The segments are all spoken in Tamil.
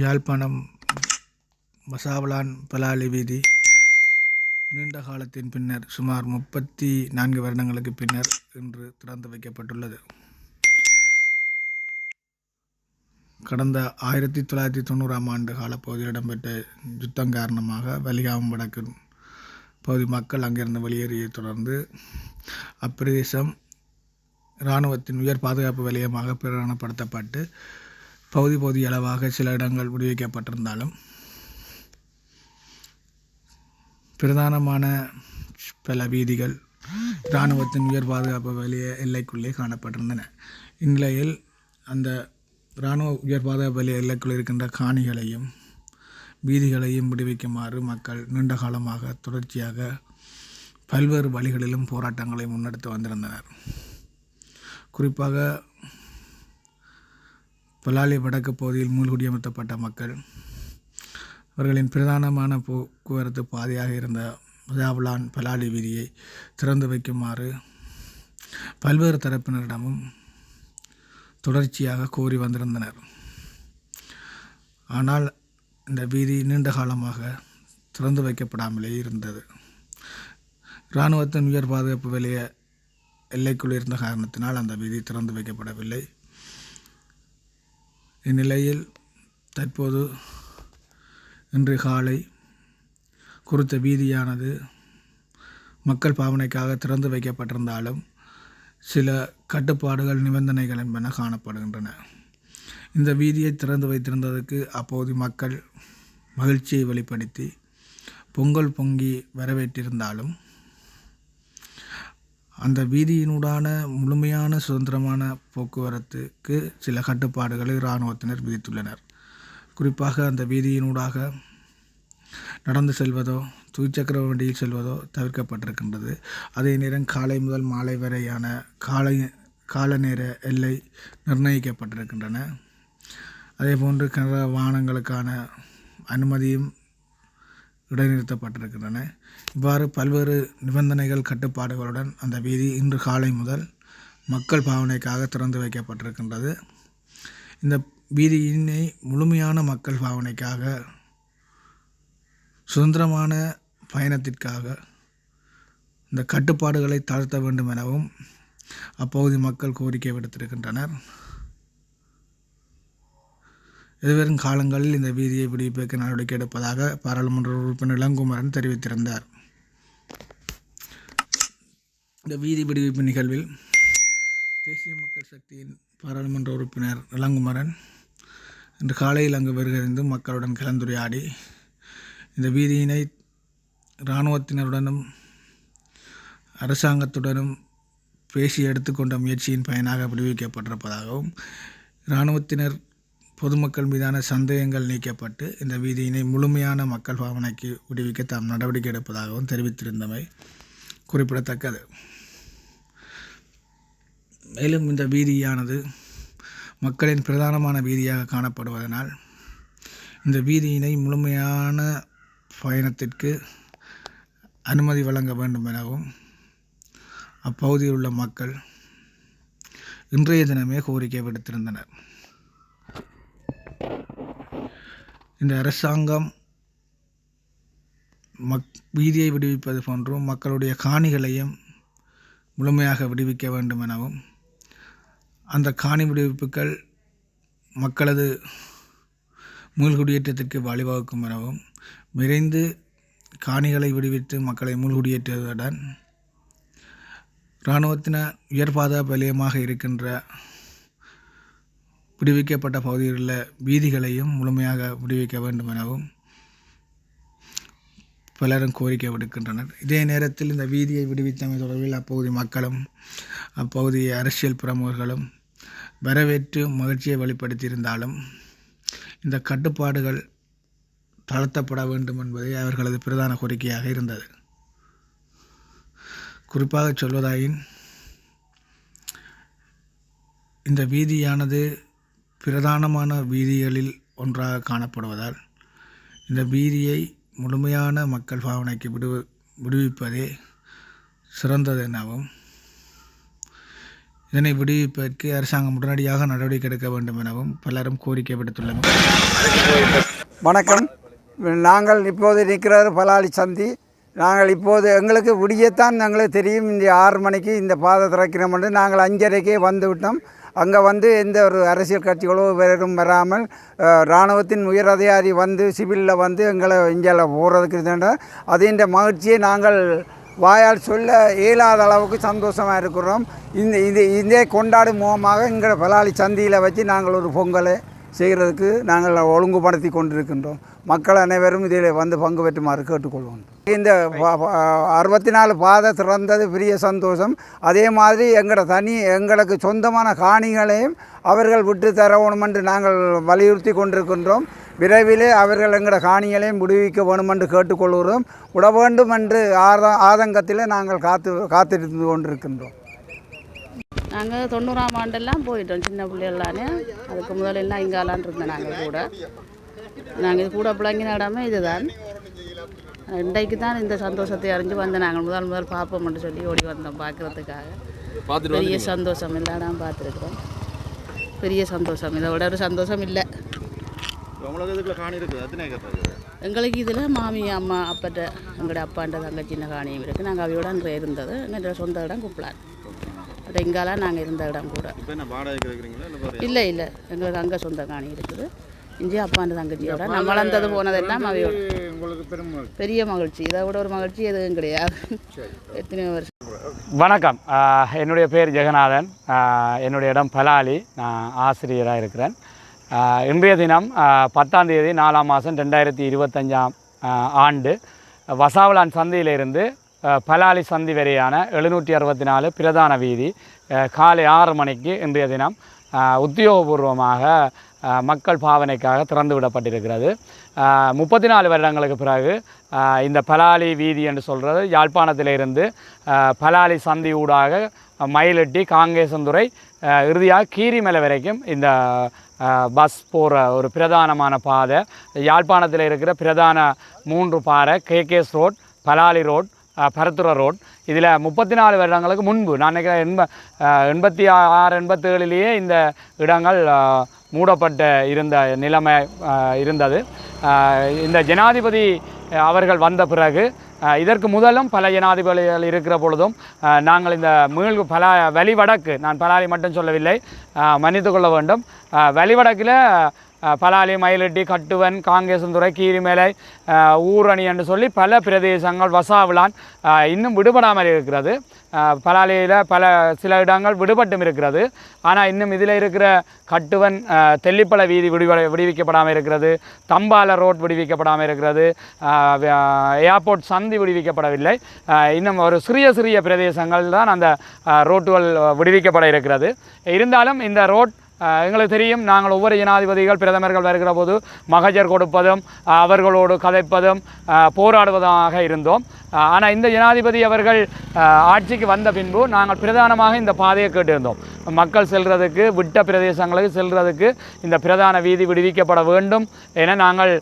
யாழ்ப்பாணம் மசாவலான் பலாலி வீதி. நீண்ட காலத்தின் பின்னர் சுமார் முப்பத்தி நான்கு வருடங்களுக்கு பின்னர் இன்று திறந்து வைக்கப்பட்டுள்ளது. கடந்த ஆயிரத்தி தொள்ளாயிரத்தி தொண்ணூறாம் ஆண்டு காலப்பகுதியில் இடம்பெற்ற யுத்தம் காரணமாக வலிகாமம் வடக்கு பகுதி மக்கள் அங்கிருந்து வெளியேறியை தொடர்ந்து அப்பிரதேசம் இராணுவத்தின் உயர் பாதுகாப்பு வலயமாக பிரகடனப்படுத்தப்பட்டு பகுதி பகுதி அளவாக சில இடங்கள் விடுவிக்கப்பட்டிருந்தாலும் பிரதானமான பல வீதிகள் இராணுவத்தின் உயர் பாதுகாப்பு வலய எல்லைக்குள்ளே காணப்பட்டிருந்தன. இந்நிலையில் அந்த இராணுவ உயர் பாதுகாப்பு வலய எல்லைக்குள் இருக்கின்ற காணிகளையும் வீதிகளையும் விடுவிக்குமாறு மக்கள் நீண்ட காலமாக தொடர்ச்சியாக பல்வேறு வழிகளிலும் போராட்டங்களை முன்னெடுத்து வந்திருந்தனர். குறிப்பாக பலாலி வடக்கு பகுதியில் மூழ்குடியமர்த்தப்பட்ட மக்கள் அவர்களின் பிரதானமான போக்குவரத்து பாதையாக இருந்த முதாபுலான் பலாலி வீதியை திறந்து வைக்குமாறு பல்வேறு தரப்பினரிடமும் தொடர்ச்சியாக கோரி வந்திருந்தனர். ஆனால் இந்த வீதி நீண்ட காலமாக திறந்து வைக்கப்படாமலே இருந்தது. இராணுவத்தின் உயர் பாதுகாப்பு விலைய எல்லைக்குள் இருந்த காரணத்தினால் அந்த வீதி திறந்து வைக்கப்படவில்லை. இந்நிலையில் தற்போது இன்று காலை குறித்த வீதியானது மக்கள் பாவனைக்காக திறந்து வைக்கப்பட்டிருந்தாலும் சில கட்டுப்பாடுகள் நிபந்தனைகள் என்பன காணப்படுகின்றன. இந்த வீதியை திறந்து வைத்திருந்ததற்கு அப்போது மக்கள் மகிழ்ச்சியை வெளிப்படுத்தி பொங்கல் பொங்கி வரவேற்றிருந்தாலும் அந்த வீதியினூடான முழுமையான சுதந்திரமான போக்குவரத்துக்கு சில கட்டுப்பாடுகளை இராணுவத்தினர் விதித்துள்ளனர். குறிப்பாக அந்த வீதியினூடாக நடந்து செல்வதோ துவிச்சக்கர வண்டியில் செல்வதோ தவிர்க்கப்பட்டிருக்கின்றது. அதே நேரம் காலை முதல் மாலை வரையான காலை கால நேர எல்லை நிர்ணயிக்கப்பட்டிருக்கின்றன. அதே போன்று கனரா வாகனங்களுக்கான அனுமதியும் இடைநிறுத்தப்பட்டிருக்கின்றன. இவ்வாறு பல்வேறு நிபந்தனைகள் கட்டுப்பாடுகளுடன் அந்த வீதி இன்று காலை முதல் மக்கள் பாவனைக்காக திறந்து வைக்கப்பட்டிருக்கின்றது. இந்த வீதியினை முழுமையான மக்கள் பாவனைக்காக சுதந்திரமான பயணத்திற்காக இந்த கட்டுப்பாடுகளை தாழ்த்த வேண்டும் எனவும் அப்பகுதி மக்கள் கோரிக்கை விடுத்திருக்கின்றனர். எதிர்வரும் காலங்களில் இந்த வீதியை விடுவிப்பதற்கு நடவடிக்கை எடுப்பதாக பாராளுமன்ற உறுப்பினர் இளங்குமரன் தெரிவித்திருந்தார். இந்த வீதி விடுவிப்பு நிகழ்வில் தேசிய மக்கள் சக்தியின் பாராளுமன்ற உறுப்பினர் இளங்குமரன் இன்று காலையில் அங்கு வருகிறது மக்களுடன் கலந்துரையாடி இந்த வீதியினை இராணுவத்தினருடனும் அரசாங்கத்துடனும் பேசி எடுத்துக்கொண்ட முயற்சியின் பயனாக விடுவிக்கப்பட்டிருப்பதாகவும் இராணுவத்தினர் பொதுமக்கள் மீதான சந்தேகங்கள் நீக்கப்பட்டு இந்த வீதியினை முழுமையான மக்கள் பாவனைக்கு விடுவிக்க தாம் நடவடிக்கை எடுப்பதாகவும் தெரிவித்திருந்தமை குறிப்பிடத்தக்கது. மேலும் இந்த வீதியானது மக்களின் பிரதானமான வீதியாக காணப்படுவதனால் இந்த வீதியினை முழுமையான பயணத்திற்கு அனுமதி வழங்க வேண்டும் எனவும் அப்பகுதியில் உள்ள மக்கள் இன்றைய தினமே கோரிக்கை விடுத்திருந்தனர். இந்த அரசாங்கம் மக் வீதியை விடுவிப்பது போன்றும் மக்களுடைய காணிகளையும் முழுமையாக விடுவிக்க வேண்டும் எனவும் அந்த காணி விடுவிப்புகள் மக்களது மூழ்குடியேற்றத்திற்கு வழிவகுக்கும் எனவும் விரைந்து காணிகளை விடுவித்து மக்களை மூழ்குடியேற்றுவதுடன் இராணுவத்தினர் உயர் பாதுகாப்பு வலயமாக இருக்கின்ற விடுவிக்கப்பட்ட பகுதியில் உள்ள வீதிகளையும் முழுமையாக விடுவிக்க வேண்டும் எனவும் பலரும் கோரிக்கை விடுக்கின்றனர். இதே நேரத்தில் இந்த வீதியை விடுவித்தமை தொடர்பில் அப்பகுதி மக்களும் அப்பகுதி அரசியல் பிரமுகர்களும் வரவேற்று மகிழ்ச்சியை வெளிப்படுத்தியிருந்தாலும் இந்த கட்டுப்பாடுகள் தளர்த்தப்பட வேண்டும் என்பதே அவர்களது பிரதான கோரிக்கையாக இருந்தது. குறிப்பாக சொல்வதாயின் இந்த வீதியானது பிரதானமான வீதிகளில் ஒன்றாக காணப்படுவதால் இந்த வீதியை முழுமையான மக்கள் பாவனைக்கு விடுவி விடுவிப்பதே சிறந்தது எனவும் இதனை விடுவிப்பதற்கு அரசாங்கம் உடனடியாக நடவடிக்கை எடுக்க வேண்டும் எனவும் பலரும் கோரிக்கை விடுத்துள்ளனர். வணக்கம். நாங்கள் இப்போது நிற்கிறார் பலாலி சந்தி. நாங்கள் இப்போது எங்களுக்கு விடியத்தான் எங்களுக்கு தெரியும். இந்த ஆறு மணிக்கு இந்த பாதை திறக்கிறோம் என்று நாங்கள் அஞ்சரைக்கே வந்து விட்டோம். அங்கே வந்து எந்த ஒரு அரசியல் கட்சிகளோ வேறும் வராமல் இராணுவத்தின் உயர் அதிகாரி வந்து சிவிலில் வந்து எங்களை இங்கே போகிறதுக்கு இதுன்ற மகிழ்ச்சியை நாங்கள் வாயால் சொல்ல இயலாத அளவுக்கு சந்தோஷமாக இருக்கிறோம். இந்த இது இதே கொண்டாடும் முகமாக எங்களை பலாளி சந்தியில் வச்சு நாங்கள் ஒரு பொங்கல் செய்கிறதுக்கு நாங்கள் ஒழுங்குபடுத்தி கொண்டிருக்கின்றோம். மக்கள் அனைவரும் இதில் வந்து பங்கு பெற்றுமாறு கேட்டுக்கொள்வோம். இந்த அறுபத்தி நாலு பாதை திறந்தது பெரிய சந்தோஷம். அதே மாதிரி எங்களோட தனி எங்களுக்கு சொந்தமான காணிகளையும் அவர்கள் விட்டு தரணும் என்று நாங்கள் வலியுறுத்தி கொண்டிருக்கின்றோம். விரைவிலே அவர்கள் எங்களோட காணிகளையும் விடுவிக்க வேணும் என்று கேட்டுக்கொள்கிறோம். விட வேண்டும் என்று ஆத ஆதங்கத்தில் நாங்கள் காத்து காத்திருந்து கொண்டிருக்கின்றோம். நாங்கள் தொண்ணூறாம் ஆண்டெல்லாம் போயிட்டோம் சின்ன பிள்ளைகளானே அதுக்கு முதலெல்லாம் இங்காலான் இருந்தோம் நாங்கள் கூட. நாங்கள் இது கூட பிள்ளைங்கின இடமே இதுதான். இன்றைக்கு தான் இந்த சந்தோஷத்தை அறிஞ்சு வந்து நாங்கள் முதல் முதல் பார்ப்போம்னு சொல்லி ஓடி வந்தோம் பார்க்குறதுக்காக பெரிய சந்தோஷம் எல்லா இடம் பார்த்துருக்குறோம். பெரிய சந்தோஷம் இதை விட ஒரு சந்தோஷம் இல்லை. எங்களுக்கு இதில் மாமி அம்மா அப்பட்ட எங்களோட அப்பாண்ட தங்க சின்ன காணியும் இருக்குது நாங்கள் அவையோட அங்கே இருந்தது என்னோட சொந்த இடம் குப்பலான். அது இங்காலாம் நாங்கள் இருந்த இடம் கூட. இப்போ இல்லை இல்லை இல்லை. எங்களுக்கு அங்கே சொந்த காணி இருக்குது. இஞ்சி அப்பாண்ட தங்கச்சியோட. நம்ம வளர்ந்தது போனதெல்லாம் பெரும் பெரிய மகிழ்ச்சி. இதை விட ஒரு மகிழ்ச்சி எதுவும் கிடையாது. எத்தனை வருஷம். வணக்கம். என்னுடைய பேர் ஜெகநாதன். என்னுடைய இடம் பலாலி. நான் ஆசிரியராக இருக்கிறேன். இன்றைய தினம் பத்தாம் தேதி நாலாம் மாதம் ரெண்டாயிரத்தி இருபத்தஞ்சாம் ஆண்டு. வசாவலான் சந்தையிலிருந்து பலாலி சந்தி வரையான எழுநூற்றி அறுபத்தி நாலு பிரதான வீதி காலை ஆறு மணிக்கு இன்றைய தினம் உத்தியோகபூர்வமாக மக்கள் பாவனைக்காக திறந்து விடப்பட்டிருக்கிறது. முப்பத்தி நாலு வருடங்களுக்கு பிறகு இந்த பலாலி வீதி என்று சொல்கிறது யாழ்ப்பாணத்திலிருந்து பலாலி சந்தி ஊடாக மயிலட்டி காங்கேசந்துறை இறுதியாக கீரிமலை வரைக்கும் இந்த பஸ் போகிற ஒரு பிரதானமான பாதை யாழ்ப்பாணத்தில் இருக்கிற பிரதான மூன்று பாறை கேகேஎஸ் ரோட் பலாலி ரோட் பரத்துற ரோட். இதில் முப்பத்தி நாலு வருடங்களுக்கு முன்பு நான் நினைக்கிறேன் எண்ப எண்பத்தி ஆறு எண்பத்தேழுலேயே இந்த இடங்கள் மூடப்பட்டு மூடப்பட்ட இருந்த நிலைமை இருந்தது. இந்த ஜனாதிபதி அவர்கள் வந்த பிறகு இதற்கு முதலும் பல ஜனாதிபதிகள் இருக்கிற பொழுதும் நாங்கள் இந்த மீள் பல வழிவடக்கு நான் பலாரி மட்டும் சொல்லவில்லை மன்னித்து கொள்ள வேண்டும் வழிவடக்கில் பலாலி மயிலட்டி கட்டுவன் காங்கேசந்துறை கீரிமேலை ஊரணி என்று சொல்லி பல பிரதேசங்கள் வசாவிலான் இன்னும் விடுபடாமல் இருக்கிறது. பலாலியில் பல சில இடங்கள் விடுபட்டும் இருக்கிறது. ஆனால் இன்னும் இதில் இருக்கிற கட்டுவன் தெல்லிப்பழ வீதி விடுவிட விடுவிக்கப்படாமல் இருக்கிறது. தம்பால ரோட் விடுவிக்கப்படாமல் இருக்கிறது. ஏர்போர்ட் சந்தி விடுவிக்கப்படவில்லை. இன்னும் ஒரு சிறிய சிறிய பிரதேசங்கள் தான் அந்த ரோட்டுகள் விடுவிக்கப்பட இருக்கிறது. இருந்தாலும் இந்த ரோட் எங்களுக்கு தெரியும் நாங்கள் ஒவ்வொரு ஜனாதிபதிகள் பிரதமர்கள் வருகிற போது மகஜர் கொடுப்பதும் அவர்களோடு கதைப்பதும் போராடுவதாக இருந்தோம். ஆனால் இந்த ஜனாதிபதி அவர்கள் ஆட்சிக்கு வந்த பின்பு நாங்கள் பிரதானமாக இந்த பாதையை கேட்டிருந்தோம். மக்கள் செல்கிறதுக்கு விட்ட பிரதேசங்களுக்கு செல்கிறதுக்கு இந்த பிரதான வீதி விடுவிக்கப்பட வேண்டும் என நாங்கள்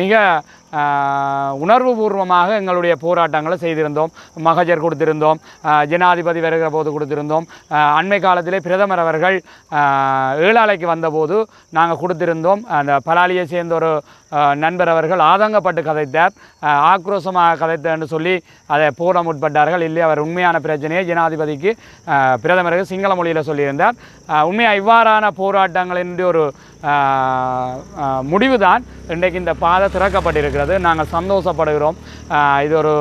மிக உணர்வுபூர்வமாக எங்களுடைய போராட்டங்களை செய்திருந்தோம். மகஜர் கொடுத்திருந்தோம். ஜனாதிபதி வருகிற போது கொடுத்திருந்தோம். அண்மை காலத்திலே பிரதமர் அவர்கள் ஏழாலைக்கு வந்தபோது நாங்கள் கொடுத்திருந்தோம். அந்த பலாலியை சேர்ந்த ஒரு நண்பர் அவர்கள் ஆதங்கப்பட்டு கதைத்தார். ஆக்ரோஷமாக கதைத்தேன்னு சொல்லி அதை போட முற்பட்டார்கள். இல்லை அவர் உண்மையான பிரச்சனையை ஜனாதிபதிக்கு பிரதமருக்கு சிங்கள மொழியில் சொல்லியிருந்தார். உண்மையாக இவ்வாறான போராட்டங்களின் ஒரு முடிவுதான் இன்றைக்கு இந்த பாதை திறக்கப்பட்டிருக்கிறது. நாங்கள் சந்தோஷப்படுகிறோம். இது ஒரு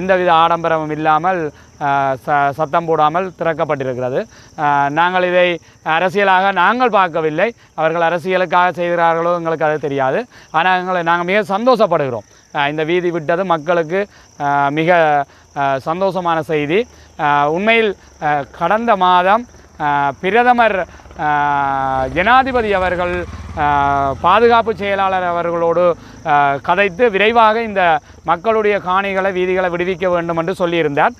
எந்தவித ஆடம்பரமும் இல்லாமல் ச சத்தம் போடாமல் திறக்கப்பட்டிருக்கிறது. நாங்கள் இதை அரசியலாக நாங்கள் பார்க்கவில்லை. அவர்கள் அரசியலுக்காக செய்கிறார்களோ எங்களுக்கு அது தெரியாது. ஆனால் எங்களை நாங்கள் மிக சந்தோஷப்படுகிறோம். இந்த வீதி விட்டது மக்களுக்கு மிக சந்தோஷமான செய்தி. உண்மையில் கடந்த மாதம் பிரதமர் ஜனாதிபதி அவர்கள் பாதுகாப்பு செயலாளர் அவர்களோடு கதைத்து விரைவாக இந்த மக்களுடைய காணிகளை வீதிகளை விடுவிக்க வேண்டும் என்று சொல்லியிருந்தார்.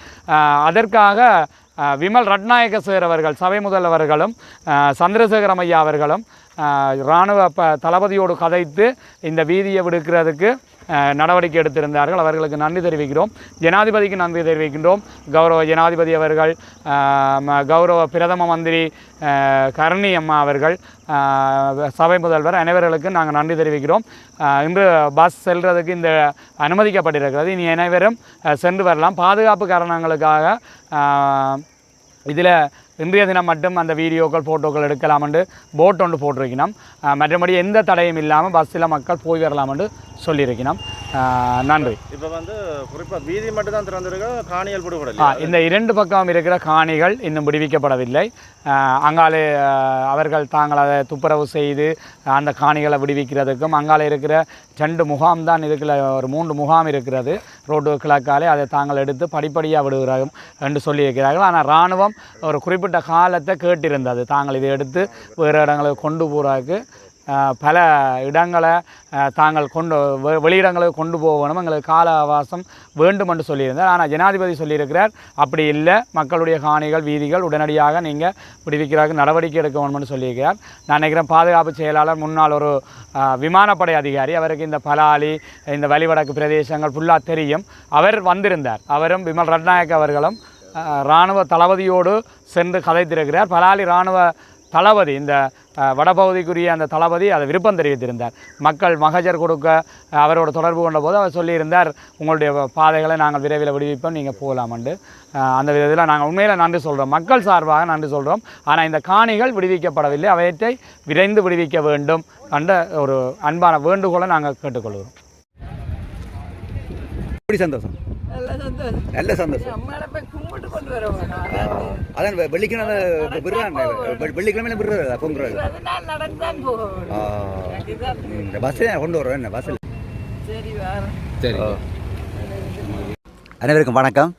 அதற்காக விமல் ரட்நாயக சேர் அவர்கள் சபை முதல்வர்களும் ஆஹ் சந்திரசேகரம் ஐயா அவர்களும் இராணுவ ப தளபதியோடு கதைத்து இந்த வீதியை விடுக்கிறதுக்கு நடவடிக்கை எடுத்திருந்தார்கள். அவர்களுக்கு நன்றி தெரிவிக்கிறோம். ஜனாதிபதிக்கு நன்றி தெரிவிக்கின்றோம். கௌரவ ஜனாதிபதி அவர்கள் கௌரவ பிரதம மந்திரி அஹ், கருணி அம்மா அவர்கள் சபை முதல்வர் அனைவர்களுக்கு நாங்கள் நன்றி தெரிவிக்கிறோம். இன்று பஸ் செல்றதுக்கு இந்த அனுமதிக்கப்பட்டிருக்கிறது. இனி அனைவரும் சென்று வரலாம். பாதுகாப்பு காரணங்களுக்காக இதில் இன்றைய தினம் மட்டும் அந்த வீடியோக்கள் ஃபோட்டோக்கள் எடுக்கலாம் என்று போட் ஒன்று போட்டிருக்கணும் மற்றபடி எந்த தடையும் இல்லாமல் பஸ்ஸில் மக்கள் போய் வரலாம் என்று சொல்லியிருக்கணும் அஹ், நன்றி. இப்போ வந்து குறிப்பாக வீதி மட்டும் தான் திறந்திருக்க ஆ, விடுபடல இந்த இரண்டு பக்கம் இருக்கிற காணிகள் இன்னும் விடுவிக்கப்படவில்லை. அங்காலே அவர்கள் தாங்கள் அதை துப்புரவு செய்து அந்த காணிகளை விடுவிக்கிறதுக்கும் அங்காலே இருக்கிற ரெண்டு முகாம் தான் இதுக்குள்ள ஒரு மூன்று முகாம் இருக்கிறது. ரோடு கிழக்காலே அதை தாங்கள் எடுத்து படிப்படியாக விடுகிறார்கள் என்று சொல்லியிருக்கிறார்கள். ஆனால் இராணுவம் ஒரு குறிப்பிட்ட காலத்தை கேட்டிருந்தது. தாங்கள் இதை எடுத்து வேறு இடங்களுக்கு கொண்டு போகிறதுக்கு ஆஹ், பல இடங்களை தாங்கள் கொண்டு வெளியிடங்களுக்கு கொண்டு போகணும் எங்களுக்கு கால அவகாசம் வேண்டும் என்று சொல்லியிருந்தார். ஆனால் ஜனாதிபதி சொல்லியிருக்கிறார் அப்படி இல்லை. மக்களுடைய காணிகள் வீதிகள் உடனடியாக நீங்கள் விடுவிக்கிறதுக்கு நடவடிக்கை எடுக்க வேணும்னு சொல்லியிருக்கிறார். நான் நினைக்கிறேன் பாதுகாப்பு செயலாளர் முன்னாள் ஒரு விமானப்படை அதிகாரி. அவருக்கு இந்த பலாலி இந்த வழிவடக்கு பிரதேசங்கள் ஃபுல்லாக தெரியும். அவர் வந்திருந்தார். அவரும் விமல் ரட்நாயக் அவர்களும் இராணுவ தளபதியோடு சென்று கதைத்திருக்கிறார். பலாலி இராணுவ தளபதி இந்த வடபகுதிக்குரிய அந்த தளபதி அதை விருப்பம் தெரிவித்திருந்தார். மக்கள் மகஜர் கொடுக்க அவரோட தொடர்பு கொண்டபோது அவர் சொல்லியிருந்தார் உங்களுடைய பாதைகளை நாங்கள் விரைவில் விடுவிப்போம் நீங்கள் போகலாமண்டு அந்த விதத்தில் நாங்கள் உண்மையில் நன்றி சொல்கிறோம் மக்கள் சார்பாக நன்றி சொல்கிறோம் ஆனால் இந்த காணிகள் விடுவிக்கப்படவில்லை. அவற்றை விரைந்து விடுவிக்க வேண்டும் என்ற ஒரு அன்பான வேண்டுகோளை நாங்கள் கேட்டுக்கொள்கிறோம். சந்தோஷம்? நல்ல சந்தோஷம். அதான் வெ- வெள்ளிக்கிழமை விடுறாங்க. வெள்ளிக்கிழமையில விடுறது பொங்குறது ஆ. இந்த பஸ்ஸில் கொண்டு வரோம் என்ன பஸ்ஸில் சரி அனைவருக்கும் வணக்கம்.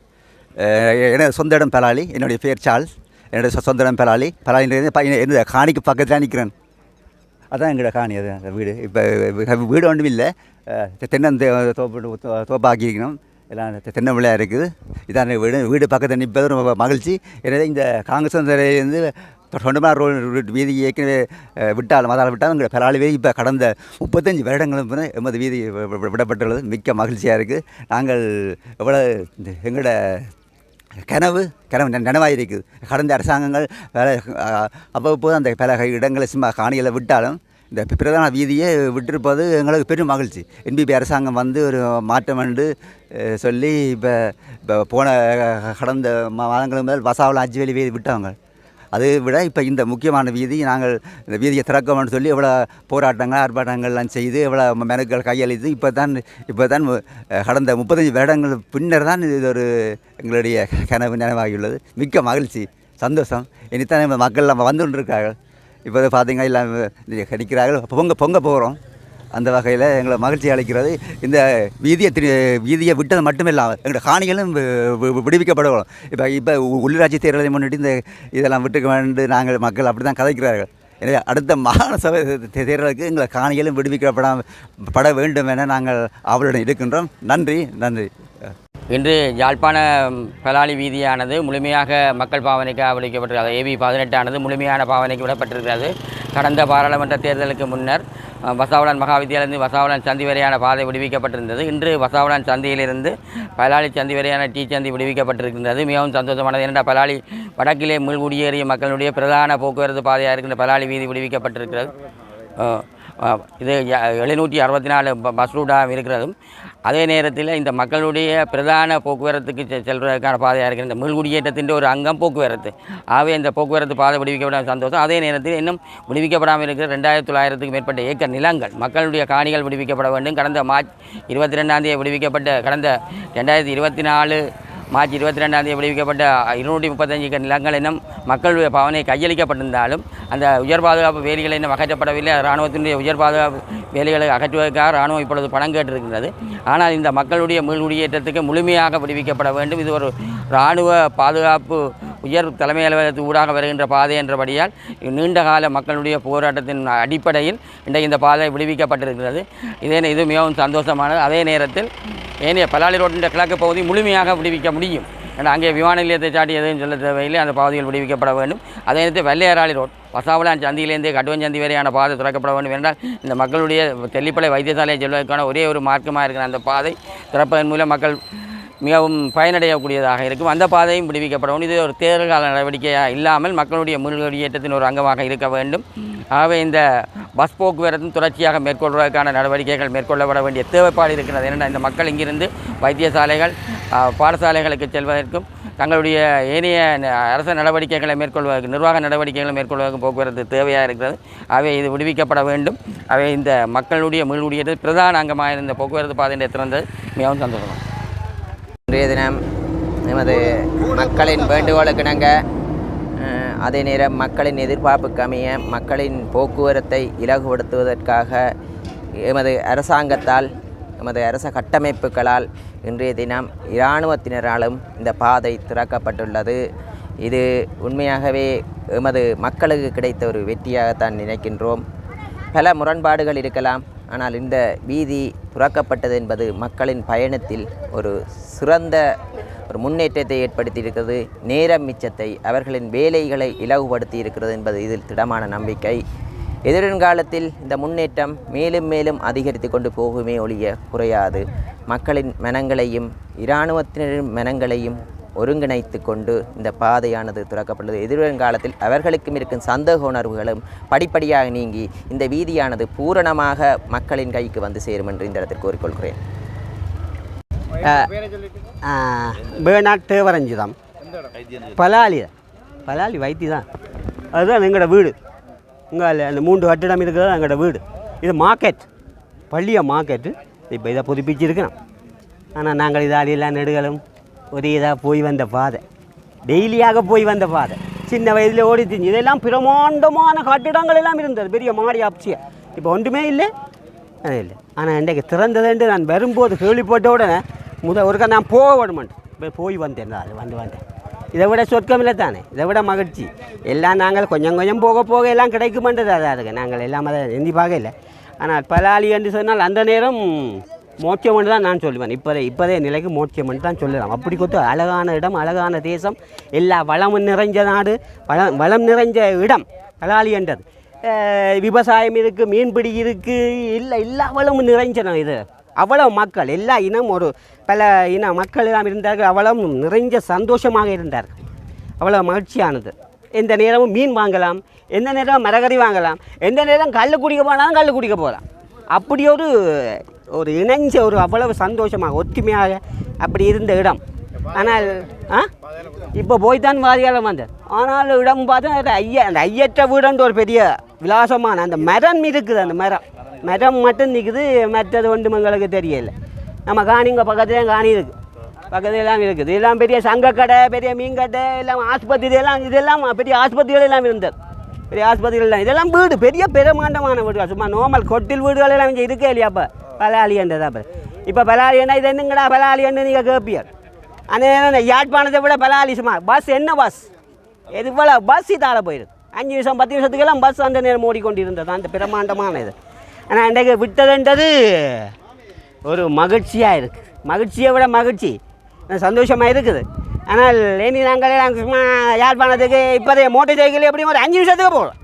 எனது சொந்த இடம் பலாலி. என்னுடைய பேர் சார்ல்ஸ். என்னுடைய சொந்த இடம் பலாலி. பலாலின்றது ப- என்னது காணிக்கு பக்கத்தில் நிற்கிறேன் அதான் எங்களோட காணி அது அந்த வீடு. இப்போ வீடு ஒன்றும் இல்லை. அஹ் தெ- தென்னந்தே தோப்பு தோ- தோப்பாக்கியிருக்கணும். எல்லாம் தெ- தென்னை இருக்குது. இதான் வீடு. வீடு பக்கத்தில் நிற்பது ரொம்ப மகிழ்ச்சி. எனவே இந்த காங்கிரஸ் இருந்து தொண்டமார் ரோடு வீதி ஏற்கனவே விட்டாலும் அதால் விட்டாலும் எங்கள் பலாளி வீதி இப்போ கடந்த முப்பத்தஞ்சு வருடங்களுக்கு எமது வீதி விடப்பட்டுள்ளது. மிக்க மகிழ்ச்சியாக இருக்குது நாங்கள் எவ்வளோ இந்த எங்களோட கனவு கனவு நெ- நினைவாயிருக்குது. கடந்த அரசாங்கங்கள் வேலை அவ்வப்போது அந்த பல இடங்களை சும்மா காணிகளை விட்டாலும் இந்த பிரதான வீதியை விட்டிருப்பது எங்களுக்கு பெரும் மகிழ்ச்சி. என்பிபி அரசாங்கம் வந்து ஒரு மாற்றம் என்று சொல்லி இப்போ இப்போ போன கடந்த மாதங்களுக்கு முதல் வசாவில் அஞ்சு வேலி வீதி விட்டவங்க அதை விட இப்போ இந்த முக்கியமான வீதி நாங்கள் இந்த வீதியை திறக்கணும்னு சொல்லி எவ்வளோ போராட்டங்கள் ஆர்ப்பாட்டங்கள்லாம் செய்து எவ்வளோ மெனுக்கள் கையளித்து இப்போ தான் இப்போ தான் கடந்த முப்பத்தஞ்சு வருடங்கள் பின்னர் தான் இது ஒரு எங்களுடைய கனவு நினைவாகியுள்ளது. மிக்க மகிழ்ச்சி சந்தோஷம். இனித்தான் மக்கள் நம்ம வந்து கொண்டிருக்கார்கள் இப்போ பார்த்தீங்க எல்லாம் கிடைக்கிறார்கள் பொங்க பொங்க போகிறோம் அந்த வகையில் எங்களை மகிழ்ச்சி அளிக்கிறது. இந்த வீதியை திரு வீதியை விட்டது மட்டும் இல்லாமல் எங்களோட காணிகளும் வி- விடுவிக்கப்படணும் இப்போ இப்போ உள்ளாட்சி தேர்தலை முன்னிட்டு இந்த இதெல்லாம் விட்டுக்க வேண்டும் நாங்கள் மக்கள் அப்படி தான் கதைக்கிறார்கள். எனவே அடுத்த மாகாண சபை தே- தேர்தலுக்கு எங்களை காணிகளும் விடுவிக்கப்பட பட வேண்டும் என நாங்கள் அவளுடன் இருக்கின்றோம். நன்றி நன்றி. இன்று யாழ்ப்பாண பலாலி வீதியானது முழுமையாக மக்கள் பாவனைக்கு விடுவிக்கப்பட்டிருக்கிறது ஏபி பதினெட்டானது முழுமையான பாவனைக்கு விடப்பட்டிருக்கிறது. கடந்த பாராளுமன்ற தேர்தலுக்கு முன்னர் வசாவளன் மகாவித்தியாலயிலிருந்து வசாவளன் சந்தி வரையான பாதை விடுவிக்கப்பட்டிருந்தது. இன்று வசாவளன் சந்தியிலிருந்து பலாலி சந்தி வரையான டீ சந்தி விடுவிக்கப்பட்டிருக்கின்றது. மிகவும் சந்தோஷமானது ஏனென்றால் பலாலி வடக்கிலே மீள்குடியேறிய மக்களுடைய பிரதான போக்குவரத்து பாதையாக இருக்கின்ற பலாலி வீதி விடுவிக்கப்பட்டிருக்கிறது. இது எழுநூற்றி அறுபத்தி நாலு பஸ் ரூட்டாக இருக்கிறதும் அதே நேரத்தில் இந்த மக்களுடைய பிரதான போக்குவரத்துக்கு செ- செல்வதற்கான பாதையாக இருக்கிற இந்த மீள்குடியேற்றத்தின் ஒரு அங்கம் போக்குவரத்து. ஆகவே இந்த போக்குவரத்து பாதை விடுவிக்கப்படாத சந்தோஷம். அதே நேரத்தில் இன்னும் விடுவிக்கப்படாமல் இருக்கிற ரெண்டாயிரத்தி தொள்ளாயிரத்துக்கு மேற்பட்ட ஏக்கர் நிலங்கள் மக்களுடைய காணிகள் விடுவிக்கப்பட வேண்டும். கடந்த மார்ச் இருபத்தி ரெண்டாம் தேதி விடுவிக்கப்பட்ட கடந்த ரெண்டாயிரத்தி இருபத்தி நாலு மார்ச் இருபத்தி ரெண்டாம் தேதி விடுவிக்கப்பட்ட இருநூற்றி முப்பத்தஞ்சு ஏக்கர் நிலங்கள் இன்னும் மக்களுடைய பவனை கையளிக்கப்பட்டிருந்தாலும் அந்த உயர் பாதுகாப்பு வேலிகள் இன்னும் அகற்றப்படவில்லை. இராணுவத்தினுடைய உயர் பாதுகாப்பு வேலைகளை அகற்றுவதற்காக இராணுவம் இப்பொழுது பணம் கேட்டிருக்கின்றது ஆனால் இந்த மக்களுடைய மீள்குடியேற்றத்துக்கு முழுமையாக விடுவிக்கப்பட வேண்டும். இது ஒரு இராணுவ பாதுகாப்பு உயர் தலைமை அலுவலகத்து ஊடாக வருகின்ற பாதை என்றபடியால் நீண்டகால மக்களுடைய போராட்டத்தின் அடிப்படையில் இன்றைக்கு இந்த பாதை விடுவிக்கப்பட்டிருக்கிறது. இதே இது மிகவும் சந்தோஷமானது. அதே நேரத்தில் ஏனைய பலாலி ரோட்டின் கிழக்கு பகுதி முழுமையாக விடுவிக்க முடியும். ஏன்னா அங்கே விமான நிலையத்தை சாட்டி எதுவும் சொல்ல தேவையில்லை. அந்த பாதைகள் விடுவிக்கப்பட வேண்டும். அதே நேரத்தில் வெள்ளையராளி ரோட் பசாவளான் சந்தியிலேருந்து கட்டுவஞ்சந்தி வரையான பாதை திறக்கப்பட வேண்டும் என்றால் இந்த மக்களுடைய தெல்லிப்பளை வைத்தியசாலையை செல்வதற்கான ஒரே ஒரு மார்க்கமாக இருக்கிற அந்த பாதை திறப்பதன் மூலம் மக்கள் மிகவும் பயனடையக்கூடியதாக இருக்கும். அந்த பாதையும் விடுவிக்கப்படவும் இது ஒரு தேர்தல்கால நடவடிக்கையாக இல்லாமல் மக்களுடைய முன்குடியேற்றத்தின் ஒரு அங்கமாக இருக்க வேண்டும். ஆகவே இந்த பஸ் போக்குவரத்தும் தொடர்ச்சியாக மேற்கொள்வதற்கான நடவடிக்கைகள் மேற்கொள்ளப்பட வேண்டிய தேவைப்பாடு இருக்கிறது. ஏனென்றால் இந்த மக்கள் இங்கிருந்து வைத்தியசாலைகள் பாடசாலைகளுக்கு செல்வதற்கும் தங்களுடைய ஏனைய அரச நடவடிக்கைகளை மேற்கொள்வதற்கு நிர்வாக நடவடிக்கைகளை மேற்கொள்வதற்கு போக்குவரத்து தேவையாக இருக்கிறது. அவை இது விடுவிக்கப்பட வேண்டும். அவை இந்த மக்களுடைய முழுடைய பிரதான அங்கமாக இருந்த போக்குவரத்து பாதையை திறந்தது மிகவும் சந்தோஷம் இன்றைய தினம் எமது மக்களின் வேண்டுகோளுக்கிணங்க அதே நேரம் மக்களின் எதிர்பார்ப்புக்கு அமைய மக்களின் போக்குவரத்தை இலகுபடுத்துவதற்காக எமது அரசாங்கத்தால் எமது அரச கட்டமைப்புகளால் இன்றைய தினம் இராணுவத்தினராலும் இந்த பாதை திறக்கப்பட்டுள்ளது. இது உண்மையாகவே எமது மக்களுக்கு கிடைத்த ஒரு வெற்றியாகத்தான் நினைக்கின்றோம். பல முரண்பாடுகள் இருக்கலாம் ஆனால் இந்த வீதி துறக்கப்பட்டது என்பது மக்களின் பயணத்தில் ஒரு சிறந்த ஒரு முன்னேற்றத்தை ஏற்படுத்தியிருக்கிறது. நேரம் மிச்சத்தை அவர்களின் வேலைகளை இலகுபடுத்தி இருக்கிறது என்பது இதில் திடமான நம்பிக்கை. எதிர்காலத்தில் இந்த முன்னேற்றம் மேலும் மேலும் அதிகரித்து கொண்டு போகுமே ஒழிய குறையாது. மக்களின் மனங்களையும் இராணுவத்தினரின் மனங்களையும் ஒருங்கிணைத்து கொண்டு இந்த பாதையானது திறக்கப்பட்டுள்ளது. எதிர்வருங்காலத்தில் அவர்களுக்கும் இருக்கும் சந்தேக உணர்வுகளும் படிப்படியாக நீங்கி இந்த வீதியானது பூரணமாக மக்களின் கைக்கு வந்து சேரும் என்று இந்த இடத்தில் கூறிக்கொள்கிறேன். பேனாட் தேவரஞ்சிதம். பலாலி பலாலி வைத்தி தான். அதுதான் எங்களோட வீடு. உங்கள் அந்த மூன்று கட்டிடம் இருக்கிறது எங்களோட வீடு. இது மார்க்கெட் பள்ளிய மார்க்கெட்டு இப்போ இதை புதுப்பிச்சிருக்கிறோம் ஆனால் நாங்கள் இதாலியெல்லாம் நெடுகளும் ஒரு இதாக போய் வந்த பாதை. டெய்லியாக போய் வந்த பாதை. சின்ன வயதில் ஓடி திஞ்சு இதெல்லாம் பிரமாண்டமான கட்டிடங்கள் எல்லாம் இருந்தது. பெரிய மாடி ஆப்சியா. இப்போ ஒன்றுமே இல்லை. அது இல்லை. ஆனால் இன்றைக்கு திறந்ததுண்டு நான் வரும்போது கேள்விப்பட்ட உடனே முத ஒருக்கா நான் போக விடமாட்டேன் இப்போ போய் வந்தேன். அது வந்து வந்தேன். இதை விட சொர்க்கம் இல்லை தானே? இதை விட மகிழ்ச்சி. எல்லாம் நாங்கள் கொஞ்சம் கொஞ்சம் போக போக எல்லாம் கிடைக்குமென்றது அதான் அதுக்கு நாங்கள் எல்லாம் அதை எந்தி பார்க்கல. ஆனால் பலாளி என்று சொன்னால் அந்த நேரம் மோட்சம் தான் நான் சொல்லுவேன். இப்போதே இப்போதே நிலைக்கு மோட்சம் தான் சொல்லலாம் அப்படி கொத்து அழகான இடம் அழகான தேசம் எல்லா வளமும் நிறைஞ்ச நாடு வளம் வளம் நிறைஞ்ச இடம் பலாலி என்றது. விவசாயம் இருக்குது மீன்பிடி இருக்குது இல்லை எல்லா வளமும் நிறைஞ்சன இது. அவ்வளவு மக்கள் எல்லா இனம் ஒரு பல இன மக்கள் எல்லாம் இருந்தார்கள். அவ்வளவு நிறைஞ்ச சந்தோஷமாக இருந்தார்கள். அவ்வளோ மகிழ்ச்சியானது. எந்த நேரமும் மீன் வாங்கலாம் எந்த நேரம் மரகறி வாங்கலாம் எந்த நேரம் கல் குடிக்க போனாலும் கல் குடிக்க போகலாம் அப்படி ஒரு ஒரு இணைஞ்ச ஒரு அவ்வளவு சந்தோஷமாக ஒற்றுமையாக அப்படி இருந்த இடம். ஆனால் ஆ? இப்போ போய்தான் வாரியாலம் வந்தேன். ஆனால் இடம் பார்த்தா அது ஐய அந்த ஐயற்ற வீடுன்ற ஒரு பெரிய விலாசமான அந்த மரம் இருக்குது அந்த மரம். மரம் மட்டும் நிற்குது மற்றது ஒன்றும் எங்களுக்கு தெரியல. நம்ம காணிங்க பக்கத்துலேயும் காணி இருக்குது பக்கத்துல எல்லாம் இருக்குது. இதெல்லாம் பெரிய சங்கக்கடை பெரிய மீன் கடை எல்லாம் ஆஸ்பத்திரி இதெல்லாம் இதெல்லாம் பெரிய ஆஸ்பத்திரிகள் எல்லாம் இருந்தது. பெரிய ஆஸ்பத்திரிகள் எல்லாம். இதெல்லாம் வீடு பெரிய பிரமாண்டமான வீடுகள். சும்மா நார்மல் கொட்டில் வீடுகள் எல்லாம் இங்கே இருக்கே இல்லையா அப்போ? பலாலின்றதா தான் இப்போ பலாலின்னா இது என்னங்கடா பலாலின்னு நீங்கள் கேட்பியார் ஆனால் யாழ்ப்பாணத்தை விட பலாலி சும்மா பஸ் என்ன பஸ் இது இவ்வளோ பஸ் இதால் போயிடும் அஞ்சு நிமிஷம் பத்து நிமிஷத்துக்கெல்லாம் பஸ் அந்த நேரம் ஓடிக்கொண்டிருந்தது அந்த பிரமாண்டமான இது ஆனால் இன்றைக்கு விட்டதுன்றது ஒரு மகிழ்ச்சியாக இருக்குது மகிழ்ச்சியை விட மகிழ்ச்சி சந்தோஷமாக இருக்குது ஆனால் ஏனி நாங்கள் சும்மா யாழ்ப்பாணத்துக்கு இப்போதைய மோட்டர் சைக்கிள் எப்படியும் ஒரு அஞ்சு நிமிஷத்துக்கு போகலாம்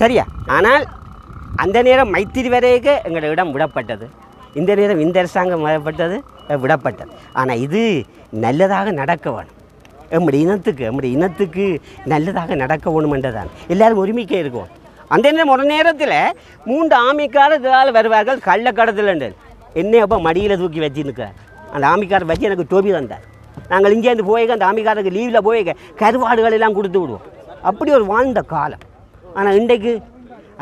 சரியா ஆனால் அந்த நேரம் மைத்திரி வரைக்கு எங்களோட இடம் விடப்பட்டது. இந்த நேரம் இந்த அரசாங்கம் விடப்பட்டது விடப்பட்டது. ஆனால் இது நல்லதாக நடக்க வேணும். நம்முடைய இனத்துக்கு நம்முடைய இனத்துக்கு நல்லதாக நடக்க வேணுமென்றதான் எல்லாரும் உரிமைக்கே இருக்கும். அந்த நேரம் ஒரு நேரத்தில் மூன்று ஆமிக்கார இதால் வருவார்கள் கள்ளக்கடத்தில் என்னை அப்போ மடியில் தூக்கி வச்சு நிற்கிறார் அந்த ஆமிக்காரர் வச்சு எனக்கு டோபி தந்தார். நாங்கள் இங்கேருந்து போய் அந்த ஆமிக்காரருக்கு லீவில் போய் கருவாடுகள் எல்லாம் கொடுத்து விடுவோம். அப்படி ஒரு வாழ்ந்த காலம். ஆனால் இன்றைக்கு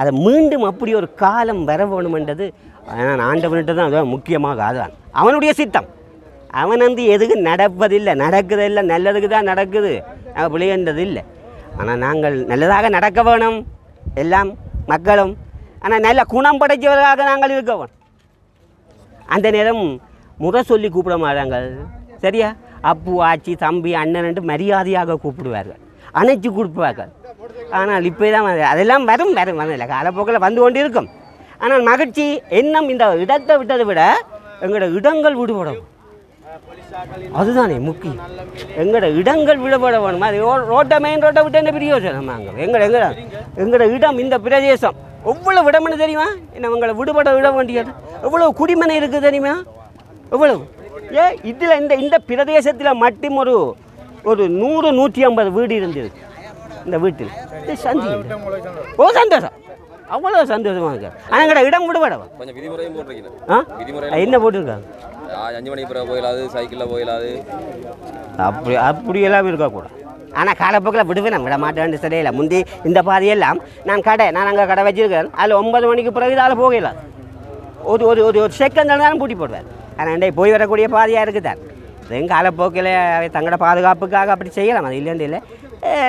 அதை மீண்டும் அப்படி ஒரு காலம் வர வேணுமென்றது ஆனால் ஆண்டவன்கிட்ட தான் அதுதான் முக்கியமாக அதுதான் அவனுடைய சித்தம். அவன் வந்து எதுக்கு நடப்பதில்லை? நடக்குதில்லை நல்லதுக்கு தான் நடக்குது. நாங்கள் இல்லை. ஆனால் நாங்கள் நல்லதாக நடக்க வேணும். எல்லாம் மக்களும். ஆனால் நல்ல குணம் படைத்தவர்களாக நாங்கள் இருக்க வேணும். அந்த நேரம் முறை சொல்லி கூப்பிட மாட்டாங்க சரியா? அப்பு ஆச்சி தம்பி அண்ணன்ட்டு மரியாதையாக கூப்பிடுவார்கள். அணைச்சி கொடுப்பார்கள். ஆனால் இப்போ தான் அதெல்லாம் வரும் வரும் வரல காலப்போக்கில் வந்து கொண்டு இருக்கும் ஆனால் மகிழ்ச்சி எண்ணம் இந்த இடத்தை விட்டதை விட எங்களோட இடங்கள் விடுபடும். அதுதானே முக்கியம். எங்களோட இடங்கள் விடுபட வேணும்? அது ரோ- ரோட்டை மெயின் ரோட்டை விட்டு என்ன பிரியோசனம் நாங்கள் எங்கட எங்கட எங்களோட இடம் இந்த பிரதேசம். எவ்வளோ இடம்னு தெரியுமா? என்ன உங்களை விடுபட விட வேண்டியது? எவ்வளோ குடிமனை இருக்குது தெரியுமா? எவ்வளவு? ஏ இதில் இந்த இந்த பிரதேசத்தில் மட்டும் ஒரு ஒரு நூறு நூற்றி ஐம்பது வீடு இருந்தது. இந்த வீட்டில். இது சந்தி. ஓ சந்தோஷம். அவ்வளோ சந்தோஷமாக இருக்கு? ஆனால் எங்கட இடம் விடுபடவா கொஞ்சம் விதிமுறையும் போட்டிருக்கீங்க. ஆ? என்ன போட்டிருக்காங்க? அஞ்சு மணிக்கு பிறகு போயிடாது சைக்கிளில் போயிடாது அப்படி அப்படி எல்லாம் இருக்கக்கூடாது ஆனால் காலப்போக்கில் விடுவேன் விட மாட்டேன்னு சரியில்லை முந்தி இந்த பாதையெல்லாம் நான் கடை நான் அங்கே கடை வச்சிருக்கேன். அதில் ஒன்பது மணிக்கு பிறகு இதால் போகல. ஒரு ஒரு ஒரு ஒரு செகண்ட் தான் பூட்டி போடுவேன். ஆனால் இன்றைக்கு போய் வரக்கூடிய பாதையாக இருக்குது? தான் எங்கள் காலப்போக்கில் தங்களோட பாதுகாப்புக்காக அப்படி செய்யலாம் அது இல்லைன்னு இல்லை.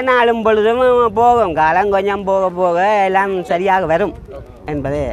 நாளும் பொழுதும் போகும் காலம் கொஞ்சம் போக போக எல்லாம் சரியாக வரும் என்பதே